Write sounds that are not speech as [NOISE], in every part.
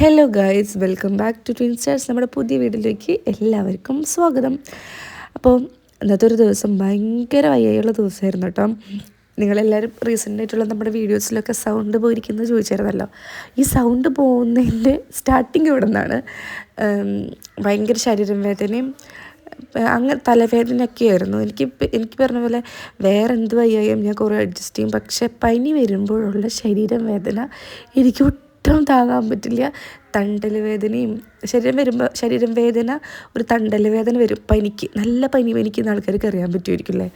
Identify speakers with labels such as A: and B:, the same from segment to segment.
A: Hello guys welcome back to twin stars നമ്മുടെ പുതിയ വീട്ടിലേക്ക് എല്ലാവർക്കും സ്വാഗതം. അപ്പോൾ ഇന്നത്തെ ഒരു ദിവസം ഭയങ്കര വയ്യായുള്ള ദിവസമായിരുന്നു കേട്ടോ. നിങ്ങളെല്ലാവരും റീസെന്റ് ആയിട്ടുള്ള നമ്മുടെ വീഡിയോസിലൊക്കെ സൗണ്ട് പോയിരിക്കുന്നത് ചോദിച്ചായിരുന്നല്ലോ. ഈ സൗണ്ട് പോകുന്നതിന്റെ സ്റ്റാർട്ടിങ് ഇവിടെ നിന്നാണ്. ഭയങ്കര ശരീരം വേദനയും അങ്ങനെ തലവേദനയൊക്കെ ആയിരുന്നു. എനിക്ക് എനിക്ക് പറഞ്ഞ പോലെ വേറെ എന്ത് വയ്യായും ഞാൻ കുറേ അഡ്ജസ്റ്റ് ചെയ്യും. പക്ഷേ പനി വരുമ്പോഴുള്ള ശരീരം വേദന എനിക്ക് ഒട്ടും താങ്ങാൻ പറ്റില്ല. തണ്ടൽ വേദനയും ശരീരം വരുമ്പോൾ ശരീരം വേദന ഒരു തണ്ടൽ വേദന വരും. പനിക്ക് നല്ല പനി പനിക്കുന്ന ആൾക്കാർക്ക് അറിയാൻ പറ്റുമായിരിക്കില്ലേ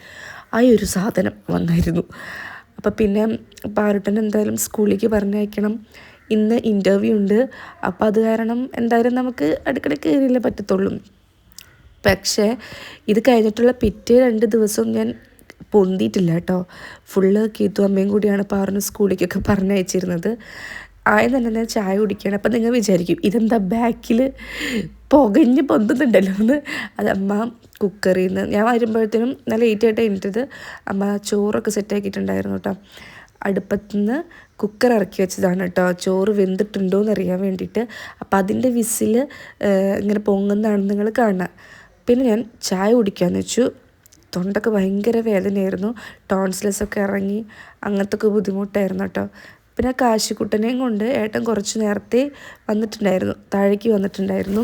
A: ആ ഒരു സാധനം വന്നായിരുന്നു. അപ്പോൾ പിന്നെ പാറുട്ടൻ എന്തായാലും സ്കൂളിലേക്ക് പറഞ്ഞയക്കണം. ഇന്ന് ഇന്റർവ്യൂ ഉണ്ട്. അപ്പോൾ അത് കാരണം എന്തായാലും നമുക്ക് അടുക്കള കയറിയില്ല പറ്റത്തുള്ളൂ. പക്ഷേ ഇത് കഴിഞ്ഞിട്ടുള്ള പിറ്റേ രണ്ട് ദിവസവും ഞാൻ പൊന്തിയിട്ടില്ല കേട്ടോ. ഫുള്ള് കീത്തു അമ്മയും കൂടിയാണ് പാറിന് സ്കൂളിലേക്കൊക്കെ പറഞ്ഞയച്ചിരുന്നത്. ആയ നല്ല ചായ കുടിക്കുകയാണ്. അപ്പം നിങ്ങൾ വിചാരിക്കും ഇതെന്താ ബാക്കിൽ പുകഞ്ഞ് പൊന്തുന്നുണ്ടല്ലോ എന്ന്. അത് അമ്മ കുക്കറിൽ നിന്ന് ഞാൻ വരുമ്പോഴത്തേനും നല്ല ലേറ്റ് ആയിട്ട് എണീറ്റത് അമ്മ ചോറൊക്കെ സെറ്റാക്കിയിട്ടുണ്ടായിരുന്നു കേട്ടോ അടുപ്പത്തുനിന്ന് കുക്കർ ഇറക്കി വെച്ചതാണ് കേട്ടോ ചോറ് വെന്തിട്ടുണ്ടോ എന്ന് അറിയാൻ വേണ്ടിയിട്ട്. അപ്പം അതിന്റെ വിസിൽ ഇങ്ങനെ പൊങ്ങുന്നതാണ് നിങ്ങൾ കാണുക. പിന്നെ ഞാൻ ചായ കുടിക്കാമെന്ന് വെച്ചു. തൊണ്ടൊക്കെ ഭയങ്കര വേദനയായിരുന്നു. ടോൺസിലസ് ഒക്കെ ഇറങ്ങി അങ്ങനത്തെ ഒക്കെ ബുദ്ധിമുട്ടായിരുന്നു കേട്ടോ പിന്നെ കാശിക്കുട്ടനെയും കൊണ്ട് ഏട്ടൻ കുറച്ച് നേരത്തെ വന്നിട്ടുണ്ടായിരുന്നു താഴേക്ക് വന്നിട്ടുണ്ടായിരുന്നു.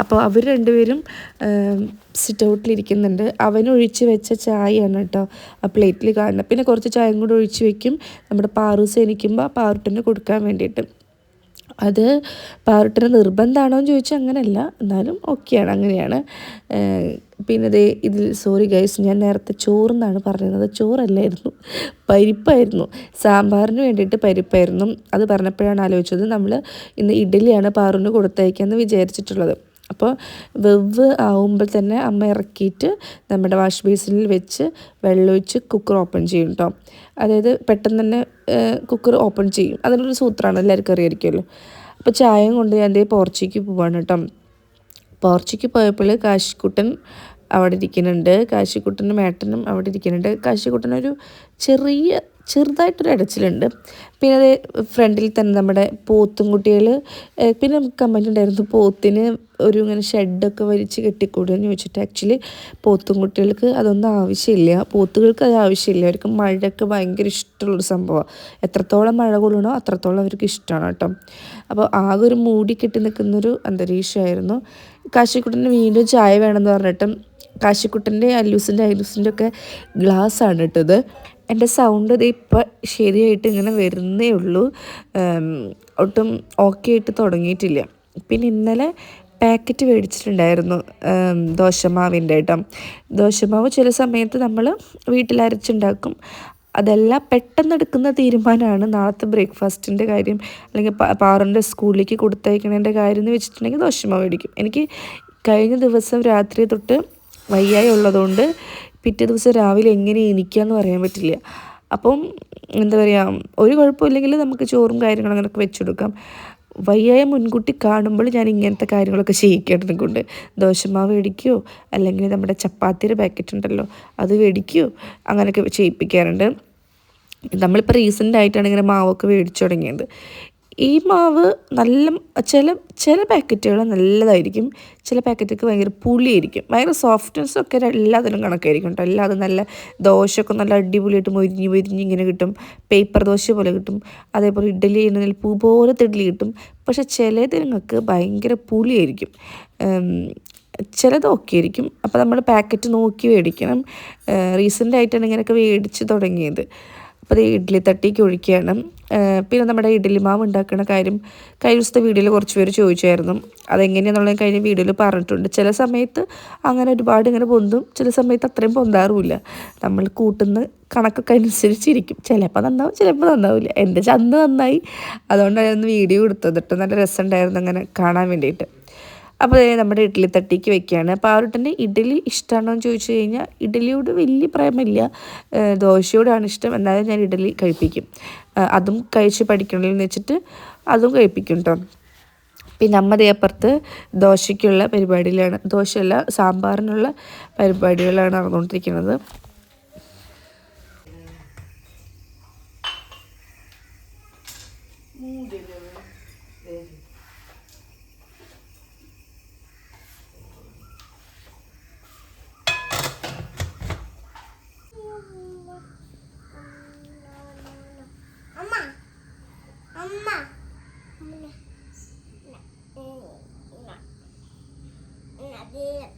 A: അപ്പോൾ അവർ രണ്ടുപേരും സിറ്റ് ഔട്ടിലിരിക്കുന്നുണ്ട് അവനൊഴിച്ച് വെച്ച ചായയാണ് കേട്ടോ ആ പ്ലേറ്റിൽ കാണുന്നത്. പിന്നെ കുറച്ച് ചായയും കൂടെ ഒഴിച്ച് വെക്കും. നമ്മുടെ പാറൂസ് എണിക്കുമ്പോൾ പാറുട്ടന് കൊടുക്കാൻ വേണ്ടിയിട്ട്. അത് പാർട്ടിയുടെ നിർബന്ധമാണോ എന്ന് ചോദിച്ചാൽ അങ്ങനെയല്ല എന്നാലും ഓക്കെയാണ് അങ്ങനെയാണ്. പിന്നെ ദേ ഇതിൽ സോറി ഗൈസ് ഞാൻ നേരത്തെ ചോറെന്നാണ് പറഞ്ഞിരുന്നത്. ചോറല്ലായിരുന്നു പരിപ്പായിരുന്നു. സാമ്പാറിന് വേണ്ടിയിട്ട് പരിപ്പായിരുന്നു. അത് പറഞ്ഞപ്പോഴാണ് ആലോചിച്ചത് നമ്മൾ ഇന്ന് ഇഡ്ഡലിയാണ് പാറുവിന് കൊടുത്തയക്കാമെന്ന് വിചാരിച്ചിട്ടുള്ളത്. അപ്പോൾ വെവ് ആവുമ്പോൾ തന്നെ അമ്മ ഇറക്കിയിട്ട് നമ്മുടെ വാഷ് ബേസിനിൽ വെച്ച് വെള്ളമൊഴിച്ച് കുക്കർ ഓപ്പൺ ചെയ്യും കേട്ടോ അതായത് പെട്ടെന്ന് തന്നെ കുക്കർ ഓപ്പൺ ചെയ്യും. അതിനൊരു സൂത്രമാണ് എല്ലാവർക്കും അറിയായിരിക്കുമല്ലോ. അപ്പോൾ ചായയും കൊണ്ട് ഞാൻ പോർച്ചിക്ക് പോവാണ് കേട്ടോ. പോർച്ചിക്ക് പോയപ്പോൾ കാശിക്കുട്ടൻ അവിടെ ഇരിക്കുന്നുണ്ട്. കാശിക്കുട്ടനും മേട്ടനും അവിടെ ഇരിക്കുന്നുണ്ട്. കാശിക്കുട്ടനൊരു ചെറിയ ചെറുതായിട്ടൊരു അടച്ചിലുണ്ട്. പിന്നെ അത് ഫ്രണ്ടിൽ തന്നെ നമ്മുടെ പോത്തും കുട്ടികൾ പിന്നെ നമുക്ക് കമന്റ് ഉണ്ടായിരുന്നു പോത്തിന് ഒരു ഇങ്ങനെ ഷെഡൊക്കെ വലിച്ച് കെട്ടിക്കൂടുകയെന്ന് ചോദിച്ചിട്ട് ആക്ച്വലി പോത്തും കുട്ടികൾക്ക് അതൊന്നും ആവശ്യമില്ല. പോത്തുകൾക്ക് അത് ആവശ്യമില്ല. അവർക്ക് മഴയൊക്കെ ഭയങ്കര ഇഷ്ടമുള്ളൊരു സംഭവമാണ്. എത്രത്തോളം മഴ കൊള്ളണോ അത്രത്തോളം അവർക്ക് ഇഷ്ടമാണ് കേട്ടോ. അപ്പോൾ ആകെ ഒരു മൂടി കെട്ടി നിൽക്കുന്നൊരു അന്തരീക്ഷമായിരുന്നു. കാശിക്കുട്ടന് വീണ്ടും ചായ വേണമെന്ന് പറഞ്ഞിട്ടും കാശിക്കുട്ടന്റെ അല്ലൂസിന്റെ അല്ലൂസിന്റെ ഒക്കെ ഗ്ലാസ് ഗ്ലാസ്സാണ് ഇട്ടത് എന്റെ സൗണ്ട് ഇത് ഇപ്പം ശരിയായിട്ട് ഇങ്ങനെ വരുന്നേ ഉള്ളൂ. ഒട്ടും ഓക്കെ ആയിട്ട് തുടങ്ങിയിട്ടില്ല. പിന്നെ ഇന്നലെ പാക്കറ്റ് മേടിച്ചിട്ടുണ്ടായിരുന്നു. ദോശമാവിന്റെ കേട്ടോ. ദോശമാവ് ചില സമയത്ത് നമ്മൾ വീട്ടിൽ അരച്ചുണ്ടാക്കും. അതെല്ലാം പെട്ടെന്ന് എടുക്കുന്ന തീരുമാനമാണ്. നാളത്തെ ബ്രേക്ക്ഫാസ്റ്റിന്റെ കാര്യം അല്ലെങ്കിൽ പാറിന്റെ സ്കൂളിലേക്ക് കൊടുത്തയക്കണതിന്റെ കാര്യം എന്ന് വെച്ചിട്ടുണ്ടെങ്കിൽ ദോശമാവ് മേടിക്കും. എനിക്ക് കഴിഞ്ഞ ദിവസം രാത്രി തൊട്ട് വയ്യായി ഉള്ളതുകൊണ്ട് പിറ്റേ ദിവസം രാവിലെ എങ്ങനെ എണീക്കാന്ന് പറയാൻ പറ്റില്ല. അപ്പം എന്താ പറയുക ഒരു കുഴപ്പമില്ലെങ്കിൽ നമുക്ക് ചോറും കാര്യങ്ങളും അങ്ങനെയൊക്കെ വെച്ചെടുക്കാം. വയ്യായ മുൻകൂട്ടി കാണുമ്പോൾ ഞാൻ ഇങ്ങനത്തെ കാര്യങ്ങളൊക്കെ ചെയ്യിക്കേണ്ടതുകൊണ്ട് ദോശമാവ് മേടിക്കുകയോ അല്ലെങ്കിൽ നമ്മുടെ ചപ്പാത്തിയുടെ പാക്കറ്റ് ഉണ്ടല്ലോ അത് മേടിക്കുകയോ അങ്ങനെയൊക്കെ ചെയ്യിപ്പിക്കാറുണ്ട്. നമ്മളിപ്പോൾ റീസെന്റ് ആയിട്ടാണ് ഇങ്ങനെ മാവൊക്കെ മേടിച്ചു തുടങ്ങിയത്. ഈ മാവ് നല്ല ചില ചില പാക്കറ്റുകൾ നല്ലതായിരിക്കും. ചില പാക്കറ്റൊക്കെ ഭയങ്കര പുളിയായിരിക്കും. ഭയങ്കര സോഫ്റ്റ്നെസ് ഒക്കെ എല്ലാത്തിനും കണക്കായിരിക്കും കേട്ടോ എല്ലാതും നല്ല ദോശയൊക്കെ നല്ല അടിപൊളിയായിട്ട് മൊരിഞ്ഞ് മൊരിഞ്ഞ് ഇങ്ങനെ കിട്ടും. പേപ്പർ ദോശ പോലെ കിട്ടും. അതേപോലെ ഇഡ്ഡലി ചെയ്യുന്നതിൽ പൂ പോലത്തെ ഇഡ്ഡലി കിട്ടും. പക്ഷെ ചിലതിനങ്ങൾക്ക് ഭയങ്കര പുളിയായിരിക്കും. ചിലത് ഓക്കെ ആയിരിക്കും. അപ്പോൾ നമ്മൾ പാക്കറ്റ് നോക്കി മേടിക്കണം. റീസെന്റ് ആയിട്ടാണ് ഇങ്ങനെയൊക്കെ മേടിച്ച് തുടങ്ങിയത്. അപ്പോൾ അത് ഇഡ്ഡലി തട്ടിക്ക് ഒഴിക്കുകയാണ്. പിന്നെ നമ്മുടെ ഇഡ്ഡലി മാവ് ഉണ്ടാക്കുന്ന കാര്യം കഴിഞ്ഞ ദിവസത്തെ വീഡിയോയിൽ കുറച്ച് പേര് ചോദിച്ചായിരുന്നു. അതെങ്ങനെയാണെന്നുള്ളത് കഴിഞ്ഞ വീഡിയോയിൽ പറഞ്ഞിട്ടുണ്ട്. ചില സമയത്ത് അങ്ങനെ ഒരുപാട് ഇങ്ങനെ പൊന്തും ചില സമയത്ത് അത്രയും പൊന്താറുമില്ല. നമ്മൾ കൂട്ടുന്ന കണക്കൊക്കെ അനുസരിച്ചിരിക്കും. ചിലപ്പോൾ നന്നാവും ചിലപ്പോൾ നന്നാവില്ല. എന്റെ ചന്ത നന്നായി. അതുകൊണ്ടായിരുന്നു വീഡിയോ എടുത്തത്. നല്ല രസമുണ്ടായിരുന്നു അങ്ങനെ കാണാൻ വേണ്ടിയിട്ട്. അപ്പോൾ നമ്മുടെ ഇഡ്ഡലി തട്ടിക്ക് വെക്കുകയാണ് അപ്പോൾ ആരുടെ ഇഡ്ഡലി ഇഷ്ടമാണോ എന്ന് ചോദിച്ചു കഴിഞ്ഞാൽ ഇഡ്ഡലിയോട് വലിയ പ്രായമില്ല ദോശയോടാണ് ഇഷ്ടം. എന്നാലും ഞാൻ ഇഡ്ഡലി കഴിപ്പിക്കും. അതും കഴിച്ച് പഠിക്കണമെന്ന് വെച്ചിട്ട് അതും കഴിപ്പിക്കും കേട്ടോ പിന്നെ അമ്മ ദേപ്പുറത്ത് ദോശയ്ക്കുള്ള പരിപാടിയിലാണ്. ദോശയല്ല സാമ്പാറിനുള്ള പരിപാടികളാണ് നടന്നുകൊണ്ടിരിക്കുന്നത്. Yeah.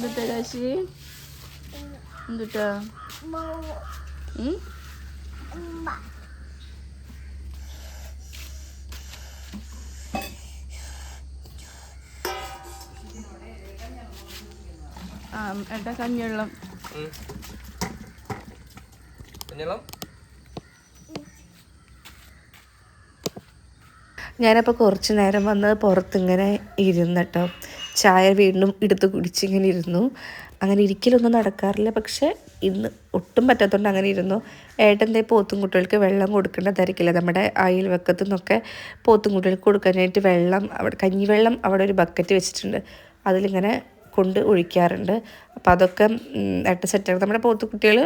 A: എന്തുട്ടാ കാശി എന്തുട്ടാ? ആ ഏട്ടാ കഞ്ഞിവെള്ളം. ഞാനപ്പോൾ കുറച്ച് നേരം വന്ന് പുറത്തിങ്ങനെ ഇരുന്നിട്ടോ ചായ വീണ്ടും എടുത്ത് കുടിച്ചിങ്ങനെ ഇരുന്നു. അങ്ങനെ ഇരിക്കലൊന്നും നടക്കാറില്ല. പക്ഷേ ഇന്ന് ഒട്ടും പറ്റാത്തതുകൊണ്ട് അങ്ങനെ ഇരുന്നു. ഏട്ടന്റെ പോത്തും കുട്ടികൾക്ക് വെള്ളം കൊടുക്കേണ്ട തിരക്കില്ല നമ്മുടെ അയൽവക്കത്തു നിന്നൊക്കെ പോത്തും കുട്ടികൾക്ക് കൊടുക്കാനായിട്ട് വെള്ളം അവിടെ കഞ്ഞിവെള്ളം അവിടെ ഒരു ബക്കറ്റ് വെച്ചിട്ടുണ്ട്. അതിലിങ്ങനെ കൊണ്ട് ഒഴിക്കാറുണ്ട്. അപ്പോൾ അതൊക്കെ നട്ട് സെറ്റാണ് നമ്മുടെ പോത്ത് കുട്ടികൾ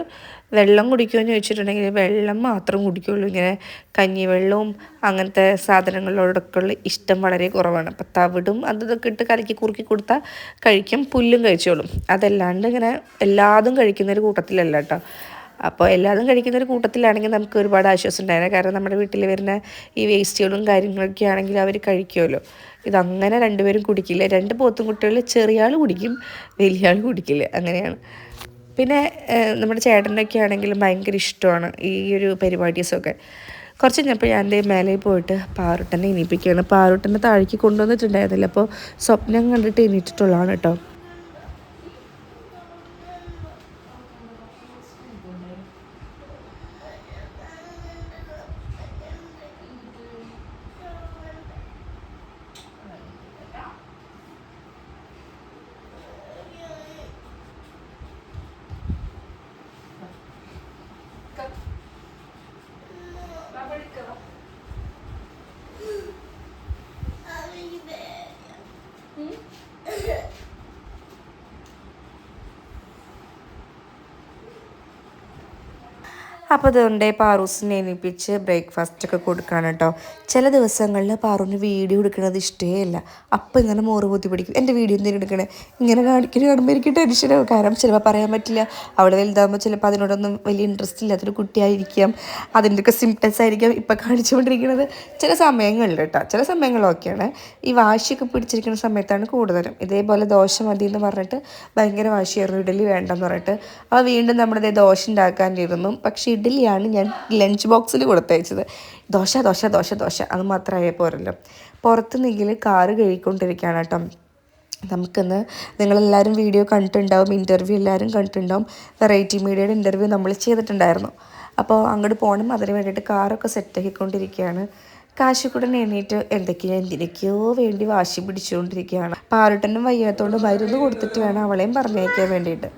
A: വെള്ളം കുടിക്കുമെന്ന് ചോദിച്ചിട്ടുണ്ടെങ്കിൽ വെള്ളം മാത്രം കുടിക്കുകയുള്ളൂ ഇങ്ങനെ കഞ്ഞിവെള്ളവും അങ്ങനത്തെ സാധനങ്ങളോടൊക്കെ ഉള്ള ഇഷ്ടം വളരെ കുറവാണ്. അപ്പം തവിടും അത് ഇതൊക്കെ ഇട്ട് കലക്കി കുറുക്കി കൊടുത്താൽ കഴിക്കും പുല്ലും കഴിച്ചോളും. അതല്ലാണ്ട് ഇങ്ങനെ എല്ലാതും കഴിക്കുന്ന ഒരു കൂട്ടത്തിലല്ല കേട്ടോ അപ്പോൾ എല്ലാതും കഴിക്കുന്ന ഒരു കൂട്ടത്തിലാണെങ്കിൽ നമുക്ക് ഒരുപാട് ആശ്വാസം ഉണ്ടായിരുന്നു കാരണം നമ്മുടെ വീട്ടിൽ വരുന്ന ഈ വേസ്റ്റുകളും കാര്യങ്ങളൊക്കെ ആണെങ്കിൽ അവർ കഴിക്കുമല്ലോ ഇതങ്ങനെ രണ്ടുപേരും കുടിക്കില്ല. രണ്ട് പോത്തും കുട്ടികൾ ചെറിയ ആൾ കുടിക്കും വലിയ ആൾ കുടിക്കില്ല. അങ്ങനെയാണ്. പിന്നെ നമ്മുടെ ചേട്ടനൊക്കെ ആണെങ്കിലും ഭയങ്കര ഇഷ്ടമാണ് ഈ ഒരു പരിപാടീസൊക്കെ. കുറച്ച് കഴിഞ്ഞപ്പോൾ ഞാൻ എന്റെ മേലെ പോയിട്ട് പാറുട്ടനെ എണീപ്പിക്കുകയാണ്. പാറുട്ടനെ താഴേക്ക് കൊണ്ടുവന്നിട്ടുണ്ടായിരുന്നില്ല. അപ്പോൾ സ്വപ്നം കണ്ടിട്ട് എണീറ്റിട്ടുള്ളതാണ് കേട്ടോ. അപ്പോൾ അതുകൊണ്ട് പാറൂസിനെ എണീപ്പിച്ച് ബ്രേക്ക്ഫാസ്റ്റ് ഒക്കെ കൊടുക്കുകയാണ് കേട്ടോ. ചില ദിവസങ്ങളിൽ പാറൂന് വീഡിയോ എടുക്കുന്നത് ഇഷ്ടമേ അല്ല അപ്പം ഇങ്ങനെ മോറ് പൊത്തി പിടിക്കും. എന്റെ വീഡിയോ എന്തിനും എടുക്കണേ? ഇങ്ങനെ കാണിക്കുന്ന കാണുമ്പോൾ എനിക്ക് ടെൻഷനാവും കാരണം ചിലപ്പോൾ പറയാൻ പറ്റില്ല. അവിടെ വലുതാകുമ്പോൾ ചിലപ്പോൾ അതിനോടൊന്നും വലിയ ഇൻട്രസ്റ്റ് ഇല്ലാത്തൊരു കുട്ടിയായിരിക്കാം. അതിന്റെയൊക്കെ സിംറ്റംസ് ആയിരിക്കാം ഇപ്പം കാണിച്ചുകൊണ്ടിരിക്കുന്നത്. ചില സമയങ്ങളിൽ കേട്ടോ. ചില സമയങ്ങളൊക്കെയാണ് ഈ വാശിയൊക്കെ പിടിച്ചിരിക്കുന്ന സമയത്താണ് കൂടുതലും. ഇതേപോലെ ദോശ മതി എന്ന് പറഞ്ഞിട്ട് ഭയങ്കര വാശിയായിരുന്നു. ഇഡലി വേണ്ടെന്ന് പറഞ്ഞിട്ട്. അപ്പോൾ വീണ്ടും നമ്മുടെ ദോശ ഉണ്ടാക്കാനിരുന്നു. പക്ഷേ ഇഡലിയാണ് ഞാൻ ലഞ്ച് ബോക്സിൽ കൊടുത്തയച്ചത്. ദോശ ദോശ ദോശ ദോശ. അത് മാത്രമായേ പോരല്ലോ. പുറത്ത് നിങ്കിൽ കാറ് കഴുകിക്കൊണ്ടിരിക്കുകയാണ് കേട്ടോ. നമുക്കിന്ന് നിങ്ങളെല്ലാവരും വീഡിയോ കണ്ടിട്ടുണ്ടാവും. ഇന്റർവ്യൂ എല്ലാവരും കണ്ടിട്ടുണ്ടാവും. വെറൈറ്റി മീഡിയയുടെ ഇന്റർവ്യൂ നമ്മൾ ചെയ്തിട്ടുണ്ടായിരുന്നു. അപ്പോൾ അങ്ങോട്ട് പോകണം. അതിന് വേണ്ടിയിട്ട് കാറൊക്കെ സെറ്റാക്കിക്കൊണ്ടിരിക്കുകയാണ് കാശിക്കുടൻ എണീറ്റ് എന്തൊക്കെയോ എന്തിനൊക്കെയോ വേണ്ടി വാശി പിടിച്ചുകൊണ്ടിരിക്കുകയാണ്. പാറട്ടനും വയ്യാത്തോണ്ട് മരുന്ന് കൊടുത്തിട്ട് വേണം അവളെയും പറഞ്ഞേക്കാൻ വേണ്ടിയിട്ട്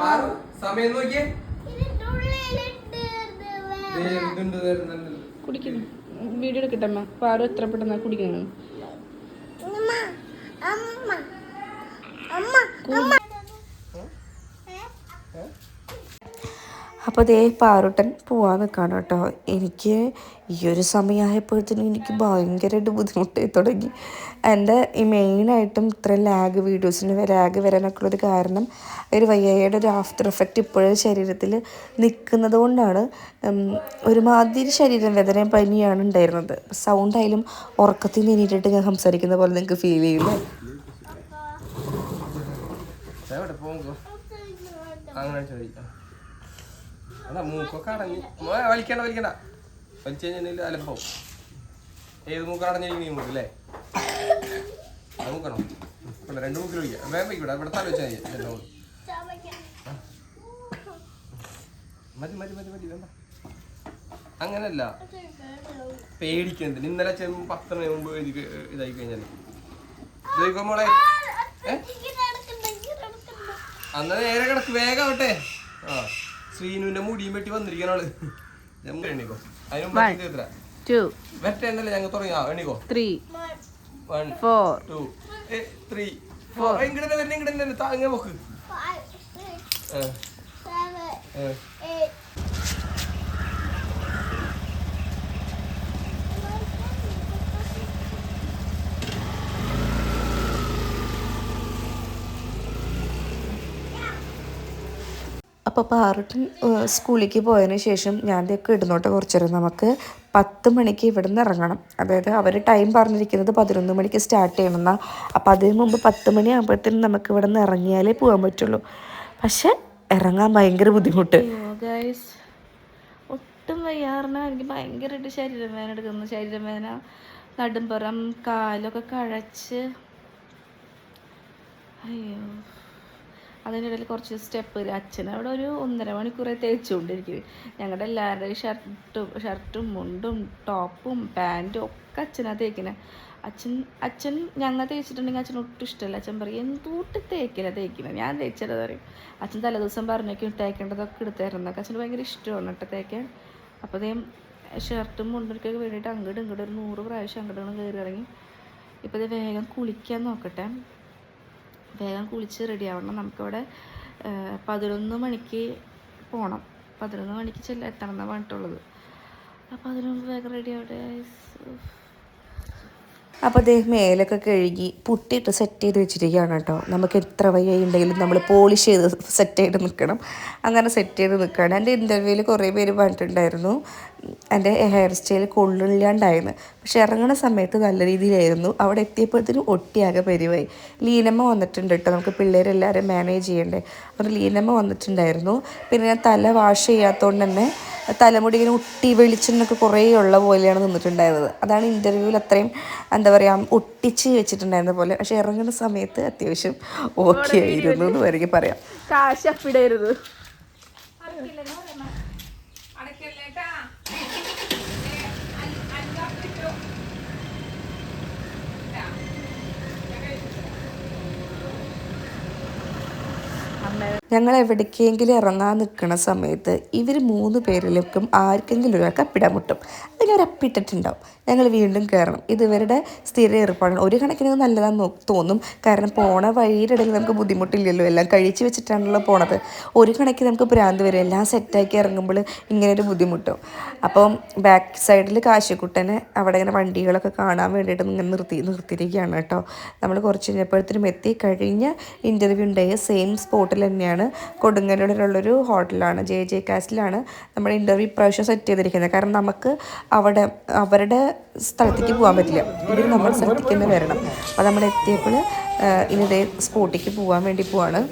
B: പാറു, സമയം നോക്കിയേ.
A: കുടിക്കുന്നു. വീഡിയോ എടുക്കട്ടമ്മ ആരും എത്ര പെട്ടെന്ന് കുടിക്കണം അപ്പോൾ ദേ പാറുട്ടൻ പോവാൻ നിൽക്കാണ് കേട്ടോ. എനിക്ക് ഈ ഒരു സമയമായപ്പോഴത്തേനും എനിക്ക് ഭയങ്കരമായിട്ട് ബുദ്ധിമുട്ടായി തുടങ്ങി. എന്റെ ഈ മെയിനായിട്ടും ഇത്ര ലാഗ് വീഡിയോസിന് ലാഗ് വരാനൊക്കെ ഉള്ളൊരു കാരണം ഒരു വയ്യയുടെ ഒരു ആഫ്റ്റർ എഫക്റ്റ് ഇപ്പോഴും ശരീരത്തിൽ നിൽക്കുന്നത് കൊണ്ടാണ്. ഒരുമാതിരി ശരീരം വേദനയും പനിയാണ് ഉണ്ടായിരുന്നത്. സൗണ്ടായാലും ഉറക്കത്തിൽ നിന്ന് ഞാൻ സംസാരിക്കുന്ന പോലെ നിങ്ങൾക്ക് ഫീൽ ചെയ്യില്ലേ
B: അങ്ങനെ ചോദിക്കാം. അതാ മൂക്കൊക്കെ അടഞ്ഞ് വലിക്കണ്ട വലിക്കണ്ട. വലിച്ചു കഴിഞ്ഞാൽ അലപ്പാവും ഏത് മൂക്കാണ് അടഞ്ഞിരിക്കുന്ന ഈ മൂക്ക് അല്ലേ? ആ മൂക്കണോ? ഇവിടെ രണ്ട് മൂക്കിൽ വിളിക്കാം വേഗം വയ്ക്കൂടെ. ഇവിടെ തല വെച്ചാൽ മതി. മതി മതി മതി മതി. വേണ്ട. അങ്ങനല്ല. പേടിക്കുന്നത് ഇന്നലെ ചെന്ന് പത്ത് മണി മുമ്പ് ഇതായി കഴിഞ്ഞാൽ ഇതായിക്കോ മോളെ? അന്ന് നേരെ കിടക്ക്. വേഗം ആവട്ടെ. ആ. ശ്രീനുവിന്റെ മുടിയും വെട്ടി വന്നിരിക്കണാൾ ആൾ. എണ്ണിക്കോ? അതിന് എന്നല്ലേ ഞങ്ങൾ തുടങ്ങി? ആ എണ്ണിക്കോ?
C: three,
B: one
C: four
B: two three four ഇങ്ങനെ തന്നെ ഇങ്ങനെ ഇങ്ങനെ നോക്ക് ആ, ആ.
A: അപ്പോൾ പാറുട്ടൻ സ്കൂളിലേക്ക് പോയതിന് ശേഷം ഞാൻ ഇതൊക്കെ ഇടുന്നോട്ടെ കുറച്ചേരം നമുക്ക്. പത്ത് മണിക്ക് ഇവിടെ നിന്ന് ഇറങ്ങണം. അതായത് അവർ ടൈം പറഞ്ഞിരിക്കുന്നത് പതിനൊന്ന് മണിക്ക് സ്റ്റാർട്ട് ചെയ്യണമെന്നാണ് അപ്പോൾ അതിന് മുമ്പ് പത്ത് മണി ആകുമ്പോഴത്തേനും നമുക്ക് ഇവിടെ നിന്ന് ഇറങ്ങിയാലേ പോകാൻ പറ്റുള്ളൂ. പക്ഷെ ഇറങ്ങാൻ ഭയങ്കര ബുദ്ധിമുട്ട്.
C: ഒട്ടും വയ്യാറിന എനിക്ക് ഭയങ്കരമായിട്ട് ശരീരവേദന എടുക്കുന്നു. ശരീരവേദന നടുമ്പുറം കാലൊക്കെ കഴച്ച്. അയ്യോ. അതിനിടയിൽ കുറച്ച് സ്റ്റെപ്പ് അച്ഛൻ അവിടെ ഒരു ഒന്നര മണിക്കൂറെ തേച്ചുകൊണ്ടിരിക്കുന്നത് ഞങ്ങളുടെ എല്ലാവരുടെയും ഷർട്ടും ഷർട്ടും മുണ്ടും ടോപ്പും പാന്റും ഒക്കെ അച്ഛനാ തേക്കുന്നത് അച്ഛൻ അച്ഛൻ ഞങ്ങൾ തേച്ചിട്ടുണ്ടെങ്കിൽ അച്ഛൻ ഒട്ടും ഇഷ്ടമല്ല അച്ഛൻ പറയും എന്തൂട്ട് തേക്കില്ല തേക്കില്ല ഞാൻ തേച്ചത് പറയും. അച്ഛൻ തലേദിവസം പറഞ്ഞേക്കും തേക്കേണ്ടതൊക്കെ എടുത്തായിരുന്നൊക്കെ അച്ഛന് ഭയങ്കര ഇഷ്ടമാണ് കേട്ടോ തേക്കാൻ. അപ്പോൾ അതേ ഷർട്ടും മുണ്ടൊക്കെ വേണ്ടിയിട്ട് അങ്ങോട്ടും ഇങ്ങോട്ടും ഒരു നൂറ് പ്രാവശ്യം അങ്ങോട്ടും കയറി ഇറങ്ങി. ഇപ്പോൾ ഇത് വേഗം കുളിക്കാൻ നോക്കട്ടെ. വേഗം കുളിച്ച് റെഡി ആവണം. നമുക്കവിടെ പതിനൊന്ന് മണിക്ക് പോകണം പതിനൊന്ന് മണിക്ക് ചെല്ല എത്തണം എന്നാണ് പറഞ്ഞിട്ടുള്ളത്. അപ്പോൾ അതിന് മുമ്പ് വേഗം റെഡി ആവട്ടെ
A: അപ്പോൾ അദ്ദേഹം മേലൊക്കെ കഴുകി പുട്ടിയിട്ട് സെറ്റ് ചെയ്ത് വെച്ചിരിക്കുകയാണ് കേട്ടോ. നമുക്ക് എത്ര വയ്യുണ്ടെങ്കിലും നമ്മൾ പോളിഷ് ചെയ്ത് സെറ്റ് ചെയ്ത് നിൽക്കണം. അങ്ങനെ സെറ്റ് ചെയ്ത് നിൽക്കുകയാണ്. എന്റെ ഇന്റർവ്യൂവിൽ കുറേ പേര് പറഞ്ഞിട്ടുണ്ടായിരുന്നു. എന്റെ ഹെയർ സ്റ്റൈൽ കൊള്ളില്ലാണ്ടായിരുന്നു പക്ഷെ ഇറങ്ങുന്ന സമയത്ത് നല്ല രീതിയിലായിരുന്നു. അവിടെ എത്തിയപ്പോഴത്തേനും ഒട്ടിയാകെ പരിവായി. ലീനമ്മ വന്നിട്ടുണ്ട് കേട്ടോ. നമുക്ക് പിള്ളേരെല്ലാവരും മാനേജ് ചെയ്യണ്ടേ. അപ്പോൾ ലീനമ്മ വന്നിട്ടുണ്ടായിരുന്നു. പിന്നെ ഞാൻ തല വാഷ് ചെയ്യാത്തതുകൊണ്ട് തന്നെ തലമുടി ഇങ്ങനെ ഒട്ടി വെളിച്ചെണ്ണൊക്കെ കുറേ ഉള്ള പോലെയാണ് നിന്നിട്ടുണ്ടായിരുന്നത്. അതാണ് ഇന്റർവ്യൂവിൽ അത്രയും എന്താ പറയുക ഒട്ടിച്ച് വെച്ചിട്ടുണ്ടായിരുന്ന പോലെ. പക്ഷെ ഇറങ്ങുന്ന സമയത്ത് അത്യാവശ്യം ഓക്കെ ആയിരുന്നു എന്ന് വേണമെങ്കിൽ പറയാം.
C: കാശ് അപ്പിടരുത്.
A: ഞങ്ങൾ എവിടേക്കെങ്കിലും ഇറങ്ങാൻ നിൽക്കുന്ന സമയത്ത് ഇവർ മൂന്ന് പേരിലേക്കും ആർക്കെങ്കിലും ഒരാൾക്ക് അപ്പിടാൻ മുട്ടും. അതിലൊരു അപ്പിട്ടിട്ടുണ്ടാവും. ഞങ്ങൾ വീണ്ടും കയറണം. ഇത് ഇവരുടെ സ്ഥിര ഏർപ്പാടാണ്. ഒരു കണക്കിന് നല്ലതാന്ന് തോന്നും. കാരണം പോണ വഴിയുടെ ഇടയിൽ നമുക്ക് ബുദ്ധിമുട്ടില്ലല്ലോ. എല്ലാം കഴിച്ച് വെച്ചിട്ടാണല്ലോ പോണത്. ഒരു കണക്കിന് നമുക്ക് ഭ്രാന്ത് വരും. എല്ലാം സെറ്റാക്കി ഇറങ്ങുമ്പോൾ ഇങ്ങനെ ഒരു ബുദ്ധിമുട്ടും. അപ്പം ബാക്ക് സൈഡിൽ കാശിക്കുട്ടനെ അവിടെ ഇങ്ങനെ വണ്ടികളൊക്കെ കാണാൻ വേണ്ടിയിട്ട് ഇങ്ങനെ നിർത്തി നിർത്തിയിരിക്കുകയാണ് കേട്ടോ. നമ്മൾ കുറച്ച് കഴിഞ്ഞപ്പോഴത്തേനും എത്തി കഴിഞ്ഞ ഇന്റർവ്യൂ ഉണ്ടായ സെയിം സ്പോട്ടിൽ തന്നെയാണ്. കൊടുങ്ങല്ലൂരിലുള്ളൊരു ഹോട്ടലാണ് ജെ ജെ കാസ്റ്റിലാണ് നമ്മുടെ ഇന്റർവ്യൂ പ്രാവശ്യം സെറ്റ് ചെയ്തിരിക്കുന്നത്. കാരണം നമുക്ക് അവിടെ അവരുടെ സ്ഥലത്തേക്ക് പോകാൻ പറ്റില്ല. ഇവർ നമ്മൾ സ്ഥലത്തേക്ക് തന്നെ വരണം. അപ്പോൾ നമ്മൾ എത്തിയപ്പോൾ ഇനി ഇതേ സ്പോട്ടിലേക്ക് പോകാൻ വേണ്ടി പോവാണ്.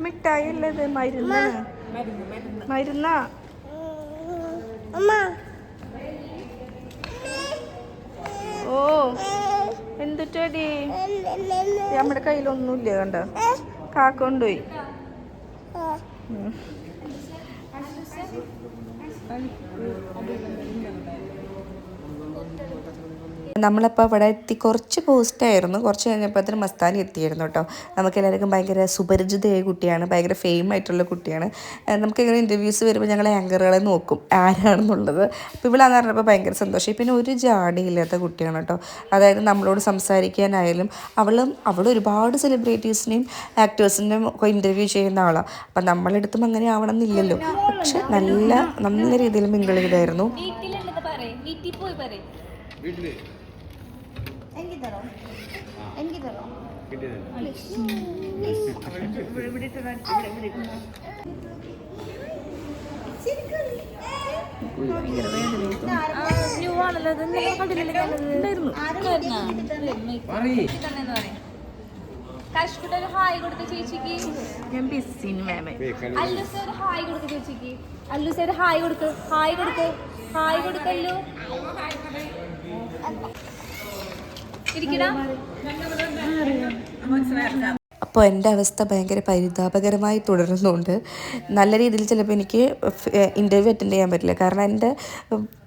A: മിഠായി അല്ലത് മരുന്ന്. മരുന്നാ ഓ എന്തുട്ടടി? നമ്മുടെ കയ്യിലൊന്നുമില്ല കണ്ട. കാക്ക കൊണ്ടുപോയി. ഉം. നമ്മളപ്പോൾ ഇവിടെ എത്തി കുറച്ച് പോസ്റ്റായിരുന്നു കുറച്ച് കഴിഞ്ഞപ്പോഴത്തേനും മസ്താനി എത്തിയിരുന്നു കേട്ടോ. നമുക്ക് എല്ലാവർക്കും ഭയങ്കര സുപരിചിതയായ കുട്ടിയാണ്. ഭയങ്കര ഫെയിം ആയിട്ടുള്ള കുട്ടിയാണ്. നമുക്കിങ്ങനെ ഇന്റർവ്യൂസ് വരുമ്പോൾ ഞങ്ങൾ ആങ്കറുകളെ നോക്കും. ആരാണെന്നുള്ളത്. അപ്പോൾ ഇവളാന്ന് പറഞ്ഞപ്പോൾ ഭയങ്കര സന്തോഷം. പിന്നെ ഒരു ജാടിയില്ലാത്ത കുട്ടിയാണ് കേട്ടോ. അതായത് നമ്മളോട് സംസാരിക്കാനായാലും അവളും അവൾ ഒരുപാട് സെലിബ്രിറ്റീസിനെയും ആക്ടേഴ്സിന്റെയും ഒക്കെ ഇന്റർവ്യൂ ചെയ്യുന്ന ആളാണ് അപ്പം നമ്മളെടുത്തും അങ്ങനെ ആവണം എന്നില്ലല്ലോ പക്ഷെ നല്ല നല്ല രീതിയിൽ മിങ്കിൾ ചെയ്തായിരുന്നു.
D: വീട്ടിൽ പോയി പറയും
B: വീട്ടിൽ
D: എനിക്ക് തരോ എനിക്ക് തരോ ന്യൂ ആണല്ലോ ഇത് നിങ്ങൾ കണ്ടില്ലല്ലോ കഷ്കുട്ട ഒരു ഹായ് കൊടുത്ത ചേച്ചിക്ക്
C: ഞാൻ ബിസിന് മാമേ
D: അല്ലു സർ ഹായ് കൊടുക്ക ചേച്ചിക്ക് അല്ലു സർ ഹായ് കൊടുക്ക് ഹായ് കൊടുക്ക് ഹായ് കൊടുക്കല്ലോ ഇരിക്കടാ.
A: അപ്പോൾ എന്റെ അവസ്ഥ ഭയങ്കര പരിതാപകരമായി തുടരുന്നുണ്ട്. നല്ല രീതിയിൽ ചിലപ്പോൾ എനിക്ക് ഇന്റർവ്യൂ അറ്റൻഡ് ചെയ്യാൻ പറ്റില്ല. കാരണം എന്റെ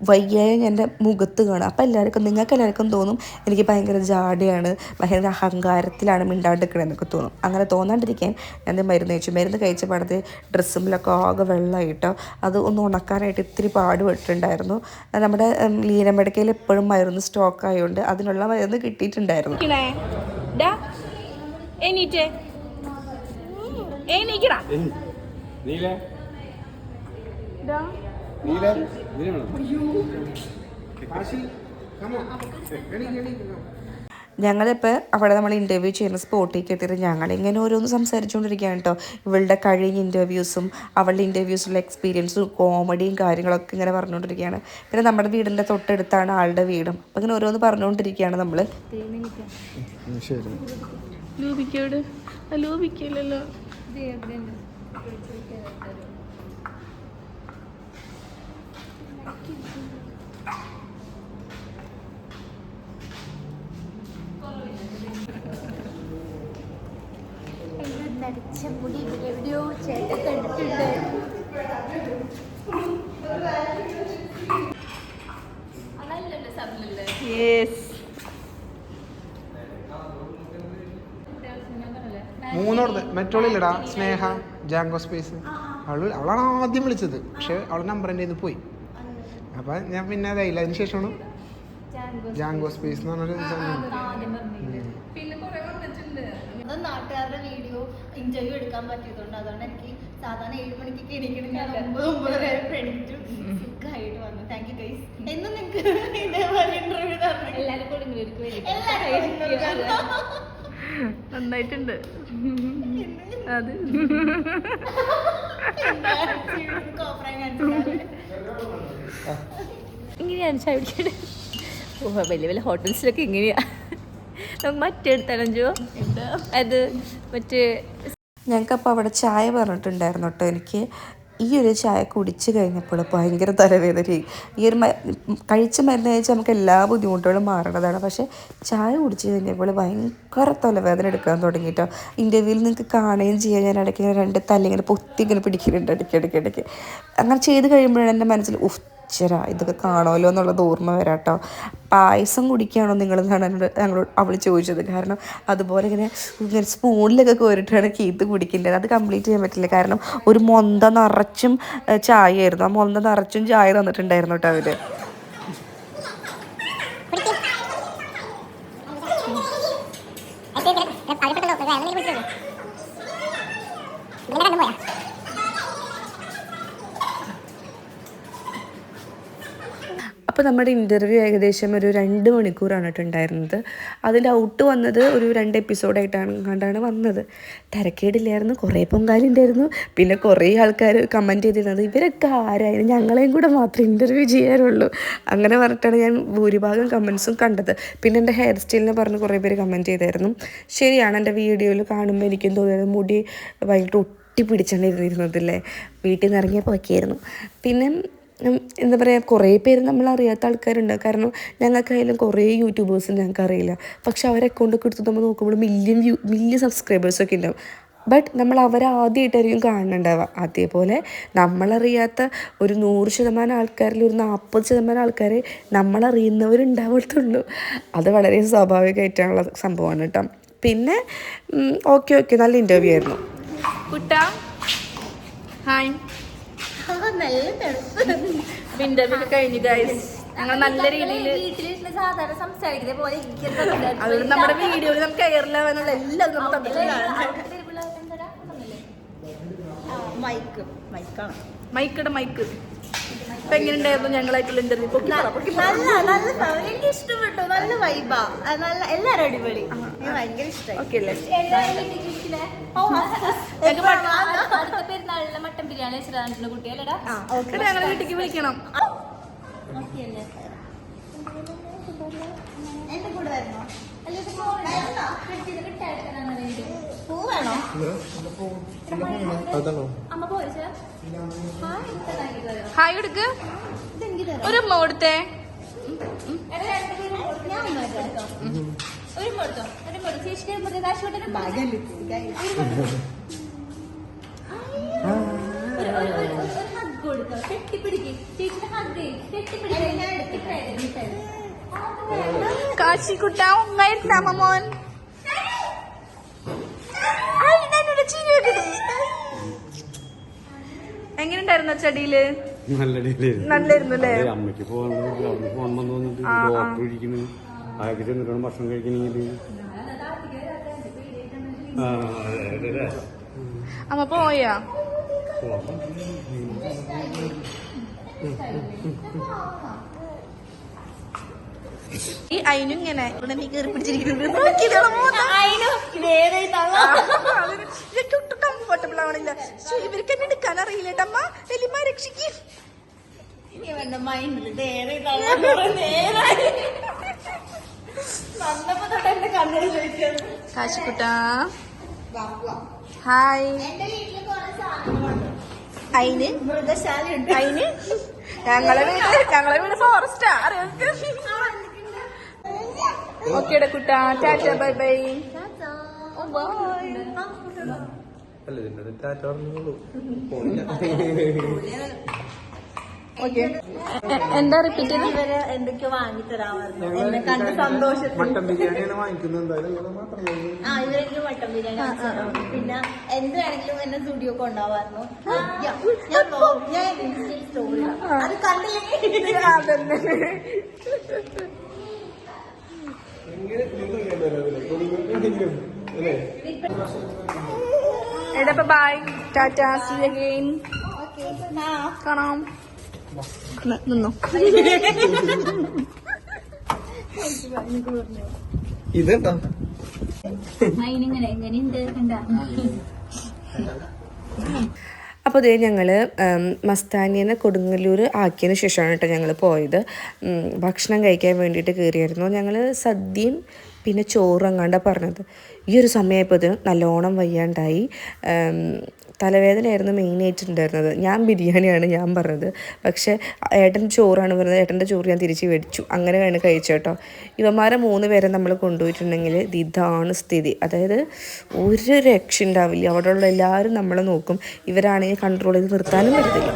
A: വയ്യായ എന്റെ മുഖത്ത് കാണും. അപ്പോൾ എല്ലാവർക്കും നിങ്ങൾക്ക് എല്ലാവർക്കും തോന്നും എനിക്ക് ഭയങ്കര ജാടയാണ് ഭയങ്കര അഹങ്കാരത്തിലാണ് മിണ്ടാണ്ടിരിക്കണമെന്നൊക്കെ തോന്നും. അങ്ങനെ തോന്നാണ്ടിരിക്കാൻ ഞാൻ മരുന്ന് കഴിച്ചു. മരുന്ന് കഴിച്ച പാടത്ത് ഡ്രസ്സുമിലൊക്കെ ആകെ വെള്ളമായിട്ടോ അത് ഒന്ന് ഉണക്കാനായിട്ട് ഇത്തിരി പാടുപെട്ടിട്ടുണ്ടായിരുന്നു. നമ്മുടെ ലീനമ്പടക്കയിൽ എപ്പോഴും മരുന്ന് സ്റ്റോക്ക് ആയതുകൊണ്ട് അതിനുള്ള മരുന്ന് കിട്ടിയിട്ടുണ്ടായിരുന്നു.
E: എണീറ്റേ. എണീക്കടാ.
B: നീലേ. നീലേ നീല
A: ഞങ്ങളിപ്പോൾ അവിടെ നമ്മൾ ഇന്റർവ്യൂ ചെയ്യുന്ന സ്പോട്ടിൽ എത്തിയിട്ട് ഞങ്ങളിങ്ങനെ ഓരോന്ന് സംസാരിച്ചുകൊണ്ടിരിക്കുകയാണ് കേട്ടോ. ഇവളുടെ കഴിഞ്ഞ ഇന്റർവ്യൂസും അവളുടെ ഇന്റർവ്യൂസിലുള്ള എക്സ്പീരിയൻസും കോമഡിയും കാര്യങ്ങളൊക്കെ ഇങ്ങനെ പറഞ്ഞുകൊണ്ടിരിക്കുകയാണ്. പിന്നെ നമ്മുടെ വീടിന്റെ തൊട്ടടുത്താണ് ആളുടെ വീടും. അപ്പം ഇങ്ങനെ ഓരോന്ന് പറഞ്ഞുകൊണ്ടിരിക്കുകയാണ് നമ്മൾ
E: ലൂപിക്കോട് ലൂപിക്കില്ലല്ലോ
D: നടിച്ച മുടി എവിടെയോ ചേട്ടൻ കണ്ടിട്ടുണ്ട്. അതല്ലല്ലോ സബിലല്ലേ
E: യെസ്
F: മൂന്നോടത്ത് മെട്രോളില്ലടാ സ്നേഹ ജാങ്കോ സ്പേസ്. അവൾ അവളാണ് ആദ്യം വിളിച്ചത്. പക്ഷെ അവളെ നമ്പർ എന്റെ പോയി. അപ്പം ഞാൻ പിന്നെ അതായില്ല. അതിന് ശേഷമാണ് ജാങ്കോ സ്പേസ്. എന്ന് പറഞ്ഞൊരു.
G: അത് നാട്ടുകാരുടെ വീഡിയോ ഇന്റർവ്യൂ എടുക്കാൻ പറ്റിയതുകൊണ്ട് അതുകൊണ്ട് എനിക്ക് സാധാരണ ഏഴ് മണിക്ക് എണീക്കണം ഞാൻ ഒമ്പത് ഒമ്പത് വരെ എണീറ്റു. വന്നു. താങ്ക് യു ഗൈസ് എന്നും നിങ്ങൾക്ക് ഇതേപോലെ ഇന്റർവ്യൂ
D: വേണ്ടി
E: നന്നായിട്ടുണ്ട്. അത്. ഇങ്ങനെയാണ് ചായ ഓ വലിയ വലിയ ഹോട്ടൽസിലൊക്കെ ഇങ്ങനെയാ. നമുക്ക് മറ്റെടുത്താലോ അത് മറ്റേ
A: ഞങ്ങൾക്കപ്പോൾ അവിടെ ചായ പറഞ്ഞിട്ടുണ്ടായിരുന്നു കേട്ടോ എനിക്ക്. ഈ ഒരു ചായ കുടിച്ച് കഴിഞ്ഞപ്പോൾ ഭയങ്കര തലവേദനയായി. ഈ ഒരു കഴിച്ച മരുന്ന് കഴിച്ചാൽ നമുക്ക് എല്ലാ ബുദ്ധിമുട്ടുകളും മാറേണ്ടതാണ് പക്ഷേ ചായ കുടിച്ച് കഴിഞ്ഞപ്പോൾ ഭയങ്കര തലവേദന എടുക്കാൻ തുടങ്ങിയിട്ടോ ഇന്റർവ്യൂവിൽ നിങ്ങൾക്ക് കാണുകയും ചെയ്യാൻ ഞാൻ ഇടയ്ക്ക് രണ്ട് തല്ലിങ്ങനെ പൊത്തി ഇങ്ങനെ പിടിക്കുന്നുണ്ട് ഇടയ്ക്ക് ഇടയ്ക്ക് ഇടയ്ക്ക്. അങ്ങനെ ചെയ്ത് കഴിയുമ്പോഴാണ് എന്റെ മനസ്സിൽ ഉഫ് ചരാ ഇതൊക്കെ കാണുമല്ലോ എന്നുള്ളത് ഓർമ്മ വരാം കേട്ടോ. പായസം കുടിക്കുകയാണോ നിങ്ങൾ എന്നാണ് ഞങ്ങളോട് അവൾ ചോദിച്ചത്. കാരണം അതുപോലെ ഇങ്ങനെ ഇങ്ങനെ സ്പൂണിലൊക്കെ കോരിട്ടാണ് കീത്ത് കുടിക്കേണ്ടത്. അത് കംപ്ലീറ്റ് ചെയ്യാൻ പറ്റില്ല. കാരണം ഒരു മൊന്ത നിറച്ചും ചായ ആയിരുന്നു ആ മൊന്ത നിറച്ചും ചായ തന്നിട്ടുണ്ടായിരുന്നു കേട്ടോ അവർ അപ്പോൾ നമ്മുടെ ഇന്റർവ്യൂ ഏകദേശം ഒരു രണ്ട് മണിക്കൂറാണ് കേട്ടോ ഉണ്ടായിരുന്നത്. അതിന്റെ ഔട്ട് വന്നത് ഒരു രണ്ട് എപ്പിസോഡായിട്ടാണ് കണ്ടാണ് വന്നത്. തിരക്കേടില്ലായിരുന്നു കുറേ പൊങ്കാലി ഉണ്ടായിരുന്നു. പിന്നെ കുറേ ആൾക്കാർ കമന്റ് ചെയ്തിരുന്നത് ഇവരൊക്കെ ആരായിരുന്നു? ഞങ്ങളെയും കൂടെ മാത്രമേ ഇന്റർവ്യൂ ചെയ്യാറുള്ളൂ. അങ്ങനെ പറഞ്ഞിട്ടാണ് ഞാൻ ഭൂരിഭാഗം കമൻസും കണ്ടത്. പിന്നെ എന്റെ ഹെയർ സ്റ്റൈലിനെ പറഞ്ഞ് കുറേ പേര് കമന്റ് ചെയ്തായിരുന്നു. ശരിയാണ് എന്റെ വീഡിയോയിൽ കാണുമ്പോൾ എനിക്കും തോന്നിയത് മുടി വൈകിട്ട് ഒട്ടി പിടിച്ചാണ് ഇരുന്നിരുന്നതല്ലേ വീട്ടിൽ നിന്ന് ഇറങ്ങിയപ്പോൾ ഒക്കെയായിരുന്നു പിന്നെ എന്താ പറയുക കുറേ പേര് നമ്മൾ അറിയാത്ത ആൾക്കാരുണ്ട്. കാരണം ഞങ്ങൾക്കായാലും കുറേ യൂട്യൂബേഴ്സ് ഞങ്ങൾക്ക് അറിയില്ല പക്ഷെ അവരെ അക്കൗണ്ടൊക്കെ എടുത്ത് നമ്മൾ നോക്കുമ്പോൾ മില്യൺ വ്യൂ മില്യൺ സബ്സ്ക്രൈബേഴ്സൊക്കെ ഉണ്ടാവും. ബട്ട് നമ്മൾ അവരെ ആദ്യമായിട്ടായിരിക്കും കാണുന്നുണ്ടാവുക. അതേപോലെ നമ്മളറിയാത്ത ഒരു നൂറ് ശതമാനം ആൾക്കാരിൽ ഒരു നാൽപ്പത് ശതമാനം ആൾക്കാരെ നമ്മളറിയുന്നവരുണ്ടാവത്തുള്ളൂ അത് വളരെ സ്വാഭാവികമായിട്ടുള്ള സംഭവമാണ് കേട്ടോ. പിന്നെ ഓക്കെ ഓക്കെ നല്ല ഇന്റർവ്യൂ ആയിരുന്നു.
E: ഹായ്
G: നല്ല
E: ഇന്റർവ്യൂ കഴിഞ്ഞു ഗൈസ് ഞങ്ങൾ നല്ല രീതിയിൽ
G: വീട്ടിലിരുന്ന് സാധാരണ സംസാരിക്കുന്ന പോലെ [LAUGHS]
E: അതുകൊണ്ട് നമ്മുടെ വീഡിയോയിൽ നമുക്ക് എയർലെവനുള്ള എല്ലാം തന്നിട്ടുള്ളതാണ്
G: മൈക്ക് മൈക്കാണ്
E: മൈക്കടെ മൈക്ക്. ഇപ്പൊ എങ്ങനെയുണ്ടായിരുന്നു ഞങ്ങളായിട്ടുള്ള ഇന്റർവ്യൂ
G: എനിക്ക് ഇഷ്ടപ്പെട്ടു. നല്ല വൈബാ നല്ല എല്ലാരും അടിപൊളി. ഭയങ്കര
D: പെരുന്നാളിലെ മട്ടൻ ബിരിയാണി കുട്ടിയല്ലേടാ
E: ഞങ്ങളെ വീട്ടിലേക്ക് വിളിക്കണം.
G: എന്റെ കൂടെ പൂ വേണോ
D: അമ്മ
E: ഹായ് എടുക്ക്. ഒരു ഉമ്മ കൊടുത്തേ.
G: ഞാൻ ഉമ്മ എടുക്കാം.
D: കൊടുത്തോ എന്നിട്ട് കൊടുത്തോ ചേച്ചിക്ക് മറ്റേ രാഷ്ട്രീയ
G: ഭാഗ്യല്ലേ
D: ഒരു ഒരു ഒരു ഒരു ഹഗ് കൊടുത്തോ കെട്ടിപ്പിടിക്ക് ചേച്ചിയുടെ ഹഗ് കെട്ടിപ്പിടിക്ക്
E: കാശിക്കുട്ട ഉമ്മയിരുന്ന മോൻ എങ്ങനെയുണ്ടായിരുന്നു
H: ചെടിയിൽ
E: നല്ലായിരുന്നു അല്ലേ
H: അമ്മയ്ക്ക് ഫോൺ പോകാൻ വന്നു വന്നിട്ട് ഡോക്ടർ ഇരിക്കുന്നു. അയാൾക്ക് ചെന്നിട്ടാണ് ഭക്ഷണം കഴിക്കണമെങ്കിൽ
E: അമ്മ പോയാ? ഈ അയിനും ഇങ്ങനെ ഇവിടെ നീ കയറി പിടിച്ചിരിക്കുന്നുണ്ട് കംഫർട്ടബിൾ ആവണില്ല. ഇവർക്ക് എന്നെ എടുക്കാൻ അറിയില്ല കേട്ടമ്മ വലിയമ്മ രക്ഷിക്കും. കാശിക്കുട്ട. ഹായ് അയിന്?
G: മൃഗശാലയുണ്ട്.
E: അയിന്? ഞങ്ങളെ വീട് ഞങ്ങളെ വീട് ഫോറസ്റ്റാ അറിയാം? ഓക്കേടെ കുട്ടാ. Tata bye bye.
B: അല്ല ഇതിന്റെ ടാറ്റ പറഞ്ഞോളൂ.
E: ഓക്കെ. എന്താ റിപ്പീറ്റ് ചെയ്ത്?
G: ഇവർ എന്തൊക്കെയോ വാങ്ങി തരാമായിരുന്നു എന്നെ കണ്ട് സന്തോഷത്തിൽ.
F: മട്ടൻ ബിരിയാണിയാണ് വാങ്ങിക്കുന്നത്.
G: ആ ഇവരെനിക്ക് മട്ടൻ ബിരിയാണി വാങ്ങിച്ച് പിന്നെ എന്ത് വേണമെങ്കിലും എന്നെ സ്റ്റുഡിയോ കൊണ്ടുപോകാമായിരുന്നു. ഞാൻ ഞാൻ സ്റ്റോറി അത് കണ്ടില്ലെങ്കിൽ
E: എടാ ബൈ ടാറ്റാ സി അഗൈൻ കാണാം. നിന്നോ?
B: ഇതെന്താ?
D: മൈനിങ്ങനെ എങ്ങനെയുണ്ട് എന്താ
A: അപ്പോൾ ഇതേ ഞങ്ങൾ മസ്താനിയെ കൊടുങ്ങല്ലൂർ ആക്കിയതിന് ശേഷമാണ് കേട്ടോ ഞങ്ങൾ പോയത്. ഭക്ഷണം കഴിക്കാൻ വേണ്ടിയിട്ട് കയറിയായിരുന്നു ഞങ്ങൾ സദ്യയും പിന്നെ ചോറും അങ്ങാണ്ടാണ് പറഞ്ഞത്. ഈ ഒരു സമയമായപ്പോൾ നല്ലോണം വയ്യാണ്ടായി. തലവേദനയായിരുന്നു മെയിനായിട്ടുണ്ടായിരുന്നത് ഞാൻ ബിരിയാണിയാണ് ഞാൻ പറഞ്ഞത്. പക്ഷേ ഏട്ടൻ ചോറാണ് പറഞ്ഞത്. ഏട്ടന്റെ ചോറ് ഞാൻ തിരിച്ച് മേടിച്ചു. അങ്ങനെയാണ് കഴിച്ചത് കേട്ടോ. ഇവന്മാരെ മൂന്ന് പേരെ നമ്മൾ കൊണ്ടുപോയിട്ടുണ്ടെങ്കിൽ ഇത് ഇതാണ് സ്ഥിതി. അതായത് ഒരു രക്ഷ ഉണ്ടാവില്ല. അവിടെയുള്ള എല്ലാവരും നമ്മളെ നോക്കും. ഇവരാണെങ്കിൽ കൺട്രോൾ ചെയ്ത് നിർത്താനും പറ്റത്തില്ല.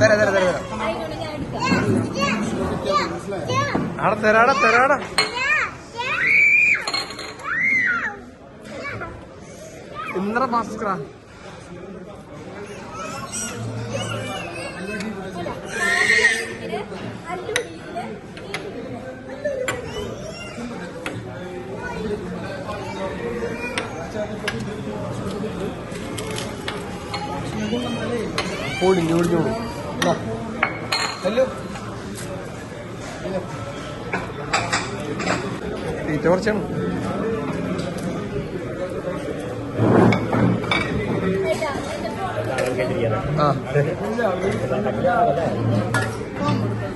B: തരാം തരാ തരാ തരാ ആടെ തരാടാ തരാടാ ഇന്നറ ഭാസ്കര ഓടിഞ്ഞു ഓടിഞ്ഞോളൂ ഹലോ തീറ്റ കുറച്ചാണ് ആ [LAUGHS]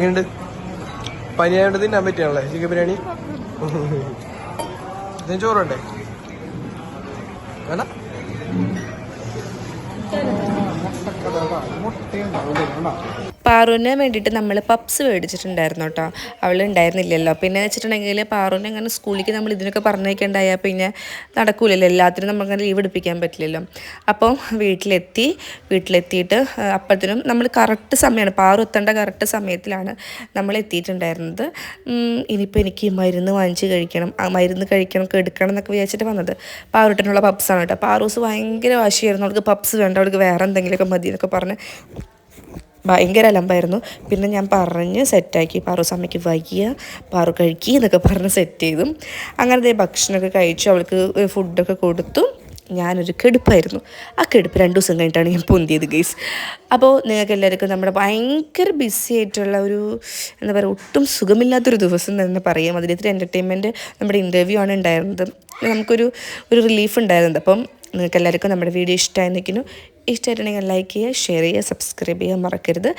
B: എങ്ങനെയുണ്ട്? പനിയായോണ്ട് തിന്നാൻ പറ്റിയാണല്ലേ ചിക്കൻ ബിരിയാണി? ചോറുണ്ടേ? വേണ്ട.
F: മുട്ടയുണ്ടാവില്ലേ
A: പാറുവിന് വേണ്ടിയിട്ട് നമ്മൾ പപ്സ് മേടിച്ചിട്ടുണ്ടായിരുന്നു കേട്ടോ അവൾ ഉണ്ടായിരുന്നില്ലല്ലോ പിന്നെ വെച്ചിട്ടുണ്ടെങ്കിൽ പാറുവിനെ അങ്ങനെ സ്കൂളിലേക്ക് നമ്മൾ ഇതിനൊക്കെ പറഞ്ഞേക്കുണ്ടായാൽ പിന്നെ നടക്കൂലല്ലോ. എല്ലാത്തിനും നമുക്കങ്ങനെ ലീവ് എടുപ്പിക്കാൻ പറ്റില്ലല്ലോ. അപ്പം വീട്ടിലെത്തി വീട്ടിലെത്തിയിട്ട് അപ്പോഴത്തേനും നമ്മൾ കറക്റ്റ് സമയമാണ് പാറു എത്തേണ്ട കറക്റ്റ് സമയത്തിലാണ് നമ്മൾ എത്തിയിട്ടുണ്ടായിരുന്നത്. ഇനിയിപ്പോൾ എനിക്ക് മരുന്ന് വാങ്ങിച്ച് കഴിക്കണം ആ മരുന്ന് കഴിക്കണം എടുക്കണം എന്നൊക്കെ വിചാരിച്ചിട്ട് വന്നത്. പാറുട്ടിനുള്ള പപ്സാണ് കേട്ടോ പാറൂസ് ഭയങ്കര വാശിയായിരുന്നു. അവൾക്ക് പപ്സ് വേണ്ട അവൾക്ക് വേറെ എന്തെങ്കിലുമൊക്കെ മതി എന്നൊക്കെ പറഞ്ഞ് ഭയങ്കര അലമ്പായിരുന്നു. പിന്നെ ഞാൻ പറഞ്ഞ് സെറ്റാക്കി. പാറു സമയ്ക്ക് വൈകിയ പാറു കഴിക്കുക എന്നൊക്കെ പറഞ്ഞ് സെറ്റ് ചെയ്തു. അങ്ങനത്തെ ഭക്ഷണമൊക്കെ കഴിച്ചു. അവൾക്ക് ഫുഡൊക്കെ കൊടുത്തു. ഞാനൊരു കെടുപ്പായിരുന്നു. ആ കെടുപ്പ് രണ്ട് ദിവസം കഴിഞ്ഞിട്ടാണ് ഞാൻ പൊന്തിയത് ഗൈസ് അപ്പോൾ നിങ്ങൾക്ക് എല്ലാവർക്കും നമ്മുടെ ഭയങ്കര ബിസി ആയിട്ടുള്ള ഒരു എന്താ പറയുക ഒട്ടും സുഖമില്ലാത്തൊരു ദിവസം തന്നെ പറയാം. അതിലേത്തൊരു എന്റർടൈൻമെന്റ് നമ്മുടെ ഇന്റർവ്യൂ ആണ് ഉണ്ടായിരുന്നത്. നമുക്കൊരു ഒരു റിലീഫ് ഉണ്ടായിരുന്നത്. അപ്പം നിങ്ങൾക്ക് എല്ലാവർക്കും നമ്മുടെ വീഡിയോ ഇഷ്ടമായി നിൽക്കുന്നു ഇഷ്ടമായിട്ടുണ്ടെങ്കിൽ ലൈക്ക് ചെയ്യുക ഷെയർ ചെയ്യുക സബ്സ്ക്രൈബ് ചെയ്യാൻ മറക്കരുത്.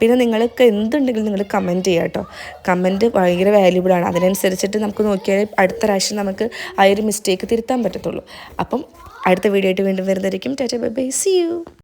A: പിന്നെ നിങ്ങൾക്ക് എന്തുണ്ടെങ്കിലും നിങ്ങൾ കമന്റ് ചെയ്യുക കേട്ടോ. കമന്റ് ഭയങ്കര വാല്യുബിൾ ആണ്. അതിനനുസരിച്ചിട്ട് നമുക്ക് നോക്കിയാൽ അടുത്ത പ്രാവശ്യം നമുക്ക് ആ ഒരു മിസ്റ്റേക്ക് തിരുത്താൻ പറ്റത്തുള്ളൂ. അപ്പം അടുത്ത വീഡിയോ ആയിട്ട് വീണ്ടും വരുന്നതായിരിക്കും. Tata bye bye see you